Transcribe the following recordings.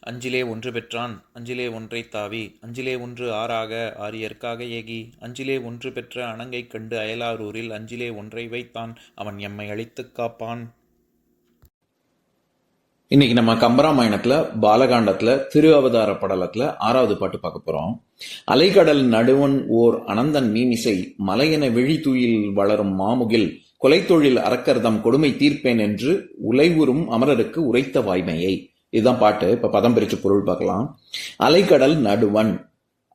அஞ்சிலே ஒன்று பெற்றான் அஞ்சிலே ஒன்றை தாவி அஞ்சிலே ஒன்று ஆறாக ஆரியற்காக ஏகி அஞ்சிலே ஒன்று பெற்ற அணங்கை கண்டு அயலாரூரில் அஞ்சிலே ஒன்றை வைத்தான் அவன் எம்மை அழித்துக் காப்பான். இன்னைக்கு நம்ம கம்பராமாயணத்துல பாலகாண்டத்துல திரு அவதார படலத்துல ஆறாவது பாட்டு பார்க்க போறோம். அலைக்கடல் நடுவன் ஓர் அனந்தன் மீமிசை மலையென விழித்துயில் வளரும் மாமுகில் கொலைத்தொழில் அறக்கர்தம் கொடுமை தீர்ப்பேன் என்று உலைவுறும் அமரருக்கு உரைத்த வாய்மையை. இதுதான் பாட்டு. இப்ப பதம் பிரிச்சு பொருள் பார்க்கலாம். அலைக்கடல் நடுவன்.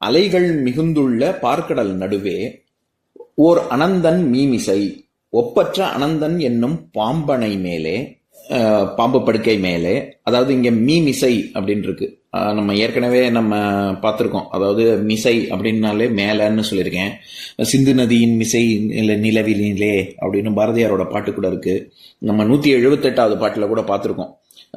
அலைகள் மிகுந்துள்ள பார்க்கடல் நடுவே ஓர் அனந்தன் மீமிசை. ஒப்பற்ற அனந்தன் என்னும் பாம்பனை மேலே பாம்பு படுக்கை மேலே. அதாவது இங்க மீமிசை அப்படின்னு இருக்கு நம்ம ஏற்கனவே நம்ம பார்த்துருக்கோம். அதாவது மிசை அப்படின்னாலே மேலேன்னு சொல்லியிருக்கேன். சிந்து நதியின் மிசை இல்லை நிலவிலே அப்படின்னு பாரதியாரோட பாட்டு கூட இருக்கு. நம்ம நூற்றி எழுபத்தெட்டாவது பாட்டில் கூட பார்த்துருக்கோம்.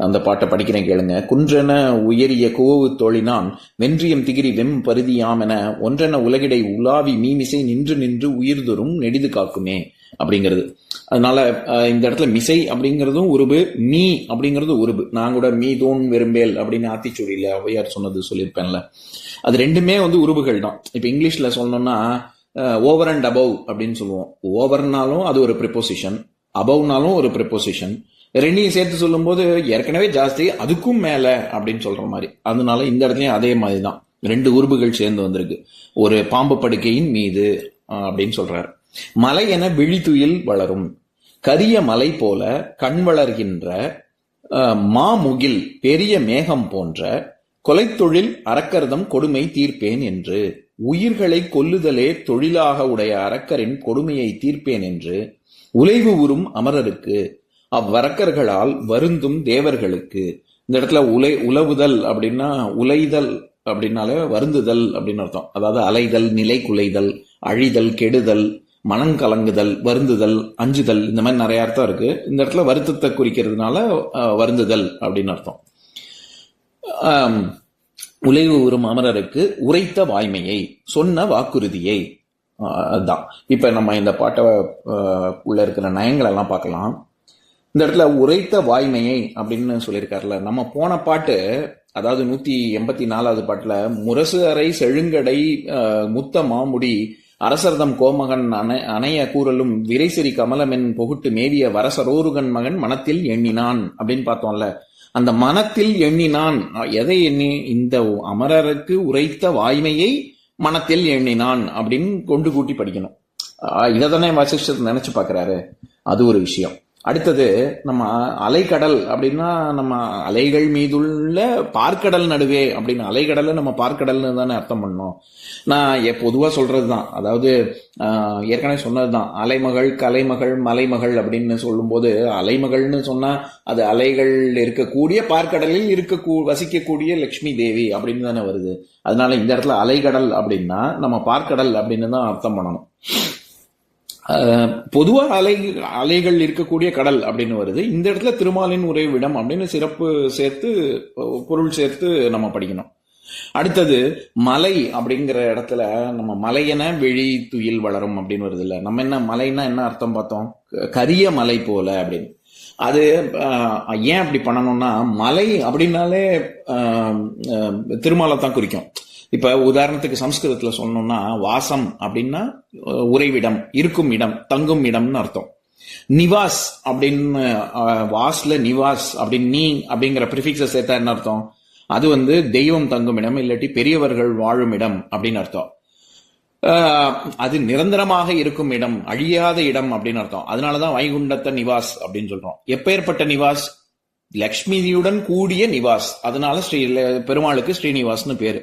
அந்த பாட்டை படிக்கிறேன் கேளுங்க. குன்றென உயரிய கோவு தோழினான் வென்றியம் திகிரி வெம் பருதியாமென என ஒன்றென உலகிடை உலாவி மீமிசை நின்று நின்று உயிர்தொரும் நெடிது காக்குமே அப்படிங்கிறது. அதனால இந்த இடத்துல மிசை அப்படிங்கிறதும் உருபு மீ அப்படிங்கிறது உருபு. நான் கூட மீ தூண் வெறும்பேல் அப்படின்னு ஆத்திச்சூடியில ஒய்யார் சொன்னது சொல்லியிருப்பேன்ல. அது ரெண்டுமே வந்து உருபுகள் தான். இப்போ இங்கிலீஷ்ல சொல்லணும்னா ஓவர் அண்ட் அபவ் அப்படின்னு சொல்லுவோம். ஓவர்னாலும் அது ஒரு ப்ரிப்போசிஷன் அபவ்னாலும் ஒரு ப்ரிப்போசிஷன் ரெண்டையும் சேர்த்து சொல்லும்போது ஏற்கனவே ஜாஸ்தி அதுக்கும் மேல அப்படின்னு சொல்ற மாதிரி. அதனால இந்த இடத்துலயும் அதே மாதிரி தான் ரெண்டு உருபுகள் சேர்ந்து வந்திருக்கு. ஒரு பாம்பு படுக்கையின் மீது அப்படின்னு சொல்றாரு. மலை என விழித்துயில் வளரும். கரிய மலை போல கண் வளர்கின்ற மாமுகில் பெரிய மேகம் போன்ற கொலைத்தொழில் அரக்கர்தம் கொடுமை தீர்ப்பேன் என்று உயிர்களை கொல்லுதலே தொழிலாக உடைய அரக்கரின் கொடுமையை தீர்ப்பேன் என்று உலைவு உறும் அமரருக்கு அவ்வரக்கர்களால் வருந்தும் தேவர்களுக்கு. இந்த இடத்துல உலை உலவுதல் அப்படின்னா உலைதல் அப்படின்னாலே வருந்துதல் அப்படின்னு அர்த்தம். அதாவது அலைதல் நிலை குலைதல் அழிதல் கெடுதல் மனங்கலங்குதல் வருந்துதல் அஞ்சுதல் இந்த மாதிரி நிறைய அர்த்தம் இருக்கு. இந்த இடத்துல வருத்தத்தை குறிக்கிறதுனால வருந்துதல் அப்படின்னு அர்த்தம். உழைவு உலைவு உறும் அமரருக்கு உரைத்த வாய்மையை சொன்ன வாக்குறுதியை அதுதான் இப்ப நம்ம இந்த பாட்டை உள்ள இருக்கிற நயங்களெல்லாம் பார்க்கலாம். இந்த இடத்துல உரைத்த வாய்மையை அப்படின்னு சொல்லியிருக்காருல நம்ம போன பாட்டு அதாவது நூத்தி எண்பத்தி நாலாவது பாட்டுல முரசு அறை செழுங்கடை முத்த மாமுடி அரசர்தம் கோமகன் அணை அணைய கூறலும் விரைசிறி கமலமென் பொகுட்டு மேவிய வரசரோருகன் மகன் மனத்தில் எண்ணினான் அப்படின்னு பார்த்தோம்ல. அந்த மனத்தில் எண்ணினான் எதை எண்ணி இந்த அமரருக்கு உரைத்த வாய்மையை மனத்தில் எண்ணினான் அப்படின்னு கொண்டு கூட்டி படிக்கணும். இதை தானே வசிஷ்டர் நினைச்சு பார்க்கறாரு. அது ஒரு விஷயம். அடுத்தது நம்ம அலைக்கடல் அப்படின்னா நம்ம அலைகள் மீதுள்ள பார்க்கடல் நடுவே அப்படின்னு அலைக்கடலை நம்ம பார்க்கடல்னு தானே அர்த்தம் பண்ணோம். நான் பொதுவாக சொல்கிறது தான் அதாவது ஏற்கனவே ஏற்கனவே சொன்னதுதான். அலைமகள் கலைமகள் மலைமகள் அப்படின்னு சொல்லும்போது அலைமகள்னு சொன்னால் அது அலைகள் இருக்கக்கூடிய பார்க்கடலில் இருக்க வசிக்கக்கூடிய லக்ஷ்மி தேவி அப்படின்னு தானே வருது. அதனால இந்த இடத்துல அலைக்கடல் அப்படின்னா நம்ம பார்க்கடல் அப்படின்னு தான் அர்த்தம் பண்ணணும். பொதுவாக அலை அலைகள் இருக்கக்கூடிய கடல் அப்படின்னு வருது. இந்த இடத்துல திருமாலின் உறைவிடம் அப்படின்னு சிறப்பு சேர்த்து பொருள் சேர்த்து நம்ம படிக்கணும். அடுத்தது மலை அப்படிங்கிற இடத்துல நம்ம மலையென விழி துயில் வளரும் அப்படின்னு வருது இல்லை. நம்ம என்ன மலைன்னா என்ன அர்த்தம் பார்த்தோம்? கரிய மலை போல அப்படின்னு. அது ஏன் அப்படி பண்ணணும்னா மலை அப்படின்னாலே திருமாலை தான் குறிக்கும். இப்ப உதாரணத்துக்கு சம்ஸ்கிருதத்துல சொல்லணும்னா வாசம் அப்படின்னா உறைவிடம் இருக்கும் இடம் தங்கும் இடம்னு அர்த்தம். நிவாஸ் அப்படின்னு வாஸ்ல நிவாஸ் அப்படின்னு நீ அப்படிங்கிற ப்ரிஃபிக்ஸை சேர்த்தா என்ன அர்த்தம்? அது வந்து தெய்வம் தங்கும் இடம் இல்லாட்டி பெரியவர்கள் வாழும் இடம் அப்படின்னு அர்த்தம். ஆஹ், அது நிரந்தரமாக இருக்கும் இடம் அழியாத இடம் அப்படின்னு அர்த்தம். அதனாலதான் வைகுண்டத்த நிவாஸ் அப்படின்னு சொல்றோம். எப்பேற்பட்ட நிவாஸ்? லக்ஷ்மியுடன் கூடிய நிவாஸ். அதனால ஸ்ரீ பெருமாளுக்கு ஸ்ரீனிவாஸ்னு பேரு.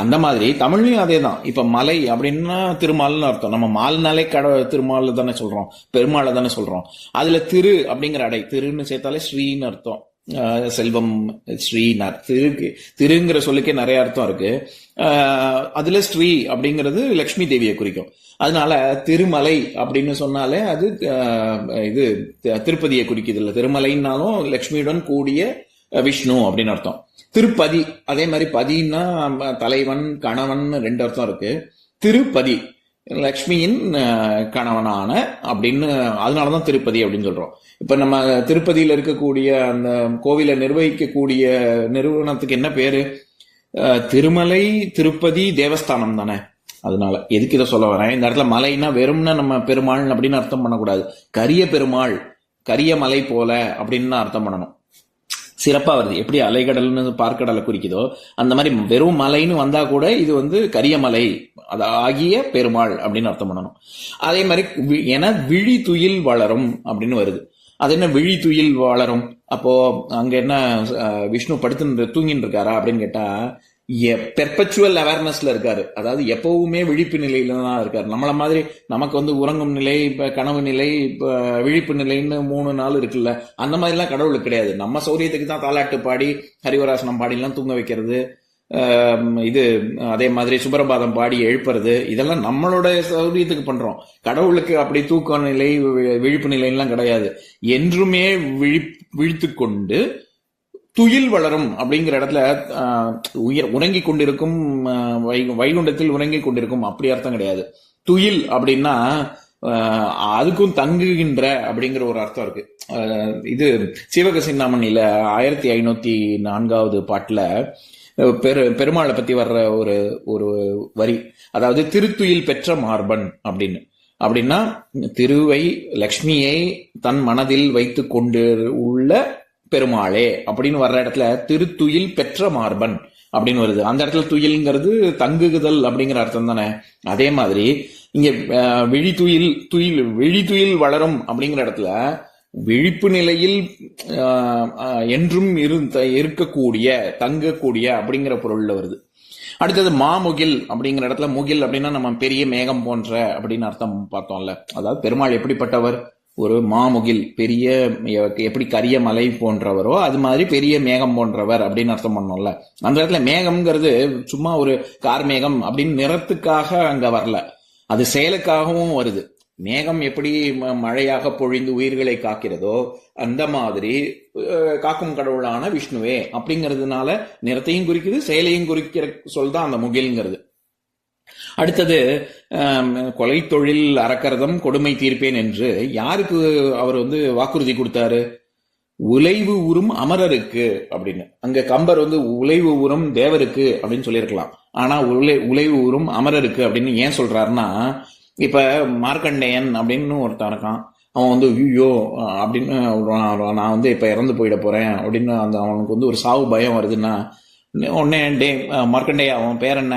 அந்த மாதிரி தமிழ்லையும் அதே தான் இப்போ மலை அப்படின்னா திருமால்னு அர்த்தம். நம்ம மால்னாலே கட திருமால் தானே சொல்கிறோம் பெருமாளை தானே சொல்கிறோம் அதில் திரு அப்படிங்கிற அடை. திருன்னு சேர்த்தாலே ஸ்ரீன்னு அர்த்தம். செல்வம் ஸ்ரீ திருக்கு திருங்கிற சொல்லுக்கே நிறைய அர்த்தம் இருக்கு. அதுல ஸ்ரீ அப்படிங்கிறது லக்ஷ்மி தேவியை குறிக்கும். அதனால திருமலை அப்படின்னு சொன்னாலே அது இது திருப்பதியை குறிக்குது இல்லை. திருமலைன்னாலும் லக்ஷ்மியுடன் கூடிய விஷ்ணு அப்படின்னு அர்த்தம். திருப்பதி அதே மாதிரி பதினா தலைவன் கணவன் ரெண்டு அர்த்தம் இருக்கு. திருப்பதி லக்ஷ்மியின் கணவனான அப்படின்னு அதனாலதான் திருப்பதி அப்படின்னு சொல்றோம். இப்ப நம்ம திருப்பதியில இருக்கக்கூடிய அந்த கோவிலை நிர்வகிக்கக்கூடிய நிறுவனத்துக்கு என்ன பேரு? திருமலை திருப்பதி தேவஸ்தானம் தானே. அதனால எதுக்கு இதை சொல்ல வரேன்? இந்த இடத்துல மலைன்னா வெறும்னா நம்ம பெருமாள் அப்படின்னு அர்த்தம் பண்ணக்கூடாது. கரிய பெருமாள் கரிய மலை போல அப்படின்னு அர்த்தம் பண்ணணும். சிறப்பாக வருது. எப்படி அலைகடல்னு பார்க்கடலை குறிக்குதோ அந்த மாதிரி வெறும் மலைன்னு வந்தா கூட இது வந்து கரியமலை அது ஆகிய பெருமாள் அப்படின்னு அர்த்தம் பண்ணணும். அதே மாதிரி வி- என விழி துயில் வளரும் அப்படின்னு வருது. அது என்ன விழி துயில் வளரும்? அப்போ அங்க என்ன விஷ்ணு படுத்து தூங்கின்னு இருக்காரா அப்படின்னு கேட்டா பெர்பச்சுவல் அவேர்னஸ்ல இருக்காரு. அதாவது எப்பவுமே விழிப்பு நிலையில தான் இருக்காரு. நம்மள மாதிரி நமக்கு வந்து உறங்கும் நிலை இப்ப கனவு நிலை இப்ப விழிப்பு நிலைன்னு மூணு நாள் இருக்குல்ல அந்த மாதிரிலாம் கடவுளுக்கு கிடையாது. நம்ம சௌரியத்துக்கு தான் தாலாட்டு பாடி ஹரிவராசனம் பாடிலாம் தூங்க வைக்கிறது இது அதே மாதிரி சுப்ரபாதம் பாடி எழுப்புறது இதெல்லாம் நம்மளோட சௌரியத்துக்கு பண்றோம். கடவுளுக்கு அப்படி தூக்க நிலை வி- விழிப்பு நிலைலாம் கிடையாது. என்றுமே விழி விழித்து கொண்டு துயில் வளரும் அப்படிங்கிற இடத்துல உயர் உறங்கி கொண்டிருக்கும் வை- வைகுண்டத்தில் உறங்கி கொண்டிருக்கும். அப்படி அர்த்தம் கிடையாது. துயில் அப்படின்னா அதுக்கும் தங்குகின்ற அப்படிங்கிற ஒரு அர்த்தம் இருக்கு. இது சிவக சிந்தாமணியில ஆயிரத்தி ஐநூத்தி நான்காவது பாட்டுல பெரு பெருமாளை பத்தி வர்ற ஒரு ஒரு வரி. அதாவது திருத்துயில் பெற்ற மார்பன் அப்படின்னு. அப்படின்னா திருவை லக்ஷ்மியை தன் மனதில் வைத்து கொண்டு உள்ள பெருமாளே அப்படின்னு வர்ற இடத்துல திருத்துயில் பெற்ற மார்பன் அப்படின்னு வருது. அந்த இடத்துல துயில்ங்கிறது தங்குகுதல் அப்படிங்கிற அர்த்தம் தானே? அதே மாதிரி இங்க விழித்துயில் துயில் விழித்துயில் வளரும் அப்படிங்கிற இடத்துல விழிப்பு நிலையில் என்றும் இருந்த இருக்கக்கூடிய தங்கக்கூடிய அப்படிங்கிற பொருள்ல வருது. அடுத்தது மாமுகில் அப்படிங்கிற இடத்துல முகில் அப்படின்னா நம்ம பெரிய மேகம் போன்ற அப்படின்னு அர்த்தம் பார்த்தோம்ல. அதாவது பெருமாள் எப்படிப்பட்டவர்? ஒரு மாமுகில் பெரிய எப்படி கரிய மலை போன்றவரோ அது மாதிரி பெரிய மேகம் போன்றவர் அப்படின்னு அர்த்தம் பண்ணோம்ல. அந்த இடத்துல மேகம்ங்கிறது சும்மா ஒரு கார்மேகம் அப்படின்னு நிறத்துக்காக அங்க வரல. அது செயலுக்காகவும் வருது. மேகம் எப்படி ம- மழையாக பொழிந்து உயிர்களை காக்கிறதோ அந்த மாதிரி காக்கும் கடவுளான விஷ்ணுவே அப்படிங்கிறதுனால நிறத்தையும் குறிக்குது செயலையும் குறிக்கிற சொல் தான் அந்த முகில்ங்கிறது. அடுத்தது கொலை தொழில் அறக்கரதம் கொடுமை தீர்ப்பேன் என்று யாருக்கு அவர் வந்து வாக்குறுதி கொடுத்தாரு? உலைவு உறும் அமரருக்கு அப்படின்னு. அங்க கம்பர் வந்து உலைவு உறும் தேவருக்கு அப்படின்னு சொல்லியிருக்கலாம். ஆனா உலை உலைவு உறும் அமரருக்கு அப்படின்னு ஏன் சொல்றாருன்னா இப்ப மார்க்கண்டேயன் அப்படின்னு ஒருத்தன் இருக்கான். அவன் வந்து ஐயோ அப்படின்னு நான் நான் வந்து இப்ப இறந்து போயிட போறேன் அப்படின்னு அந்த அவனுக்கு வந்து ஒரு சாவு பயம் வருதுன்னா உடனே டே மார்க்கண்டேயா அவன் பேர் என்ன?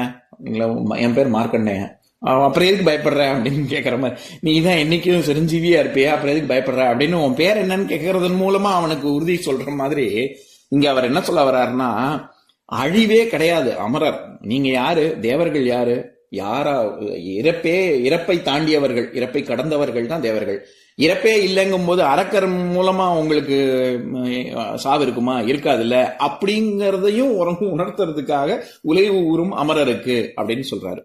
என் பேர் மார்க்கண்டேயன் அப்புறம் எதுக்கு பயப்படுற அப்படின்னு கேட்குற மாதிரி நீ தான் என்னைக்கும் சிரஞ்சீவியா இருப்பியா? அப்புறம் எதுக்கு பயப்படுற? அப்படின்னு உன் பேர் என்னன்னு கேட்கறதன் மூலமா அவனுக்கு உறுதி சொல்ற மாதிரி இங்க அவர் என்ன சொல்ல வர்றாருன்னா அழிவே கிடையாது அமரர். நீங்க யாரு? தேவர்கள் யாரு? யாரா இறப்பே இறப்பை தாண்டியவர்கள் இறப்பை கடந்தவர்கள் தான் தேவர்கள். இறப்பே இல்லைங்கும் போது அறக்கர் மூலமா உங்களுக்கு சாவு இருக்குமா? இருக்காதுல்ல. அப்படிங்கறதையும் உணர்த்துறதுக்காக உலைவு ஊறும் அமரருக்கு அப்படின்னு சொல்றாரு.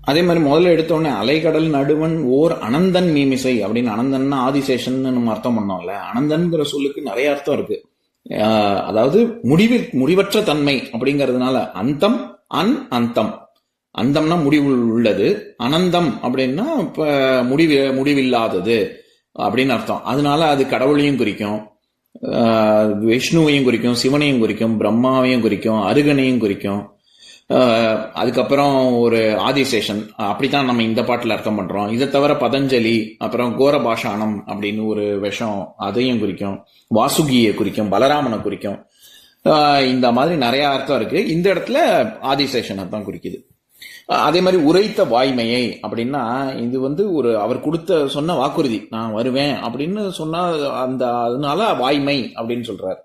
அதே மாதிரி முதல்ல எடுத்தோடனே அலைக்கடல் நடுவன் ஓர் அனந்தன் மீமிசை அப்படின்னு அனந்தன்னா ஆதிசேஷன் நம்ம அர்த்தம் பண்ணோம்ல. அனந்தன்கிற சொல்லுக்கு நிறைய அர்த்தம் இருக்கு. அதாவது முடிவில் முடிவற்ற தன்மை அப்படிங்கிறதுனால அந்தம் அன் அந்தம். அந்தம்னா முடிவு உள்ளது. அனந்தம் அப்படின்னா இப்போ முடிவு முடிவில்லாதது அப்படின்னு அர்த்தம். அதனால அது கடவுளையும் குறிக்கும் விஷ்ணுவையும் குறிக்கும் சிவனையும் குறிக்கும் பிரம்மாவையும் குறிக்கும் அருகனையும் குறிக்கும். அதுக்கப்புறம் ஒரு ஆதிசேஷன். அப்படித்தான் நம்ம இந்த பாட்டில் அர்த்தம் பண்ணுறோம் இதை தவிர பதஞ்சலி அப்புறம் கோரபாஷானம் அப்படின்னு ஒரு விஷம் அதையும் குறிக்கும். வாசுகியை குறிக்கும் பலராமனை குறிக்கும். இந்த மாதிரி நிறைய அர்த்தம் இருக்கு. இந்த இடத்துல ஆதிசேஷனை தான் குறிக்குது. அதே மாதிரி உரைத்த வாய்மையை அப்படின்னா இது வந்து ஒரு அவர் கொடுத்த சொன்ன வாக்குறுதி. நான் வருவேன் அப்படின்னு சொன்னா அந்த அதனால வாய்மை அப்படின்னு சொல்றாரு.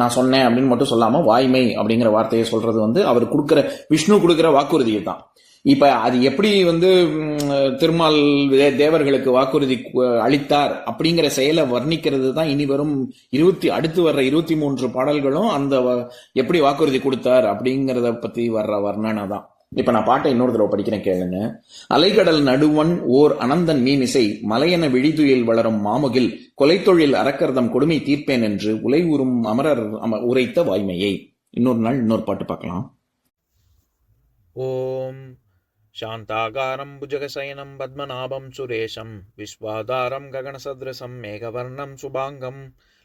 நான் சொன்னேன் அப்படின்னு மட்டும் சொல்லாம வாய்மை அப்படிங்கிற வார்த்தையை சொல்றது வந்து அவர் கொடுக்குற விஷ்ணு கொடுக்குற வாக்குறுதியை தான். இப்ப அது எப்படி வந்து திருமால் தேவர்களுக்கு வாக்குறுதி அளித்தார் அப்படிங்கிற செயலை வர்ணிக்கிறது தான் இனி வரும் இருபத்தி அடுத்து வர்ற இருபத்தி மூன்று பாடல்களும் அந்த எப்படி வாக்குறுதி கொடுத்தார் அப்படிங்கிறத பத்தி வர்ற வர்ணனை தான். இப்ப நான் பாட்டை இன்னொரு தடவை படிக்கிறேன் கேளுங்க. அலைகடல் நடுவன் ஓர் அனந்தன் மீன் இசை மலையென விழிதுயில் வளரும் மாமுகில் கொலைத்தொழில் அறக்கர்தம் கொடுமை தீர்ப்பேன் என்று உலை உலைவுறும் அமரர் அம உரைத்த வாய்மையை. இன்னொரு நாள் இன்னொரு பாட்டு பார்க்கலாம். ஓம் சாந்தாகாரம் புஜகசயனம் பத்மநாபம் சுரேஷம் விஸ்வாதாரம் ககன ககனசதிரசம் மேகவர்ணம் சுபாங்கம்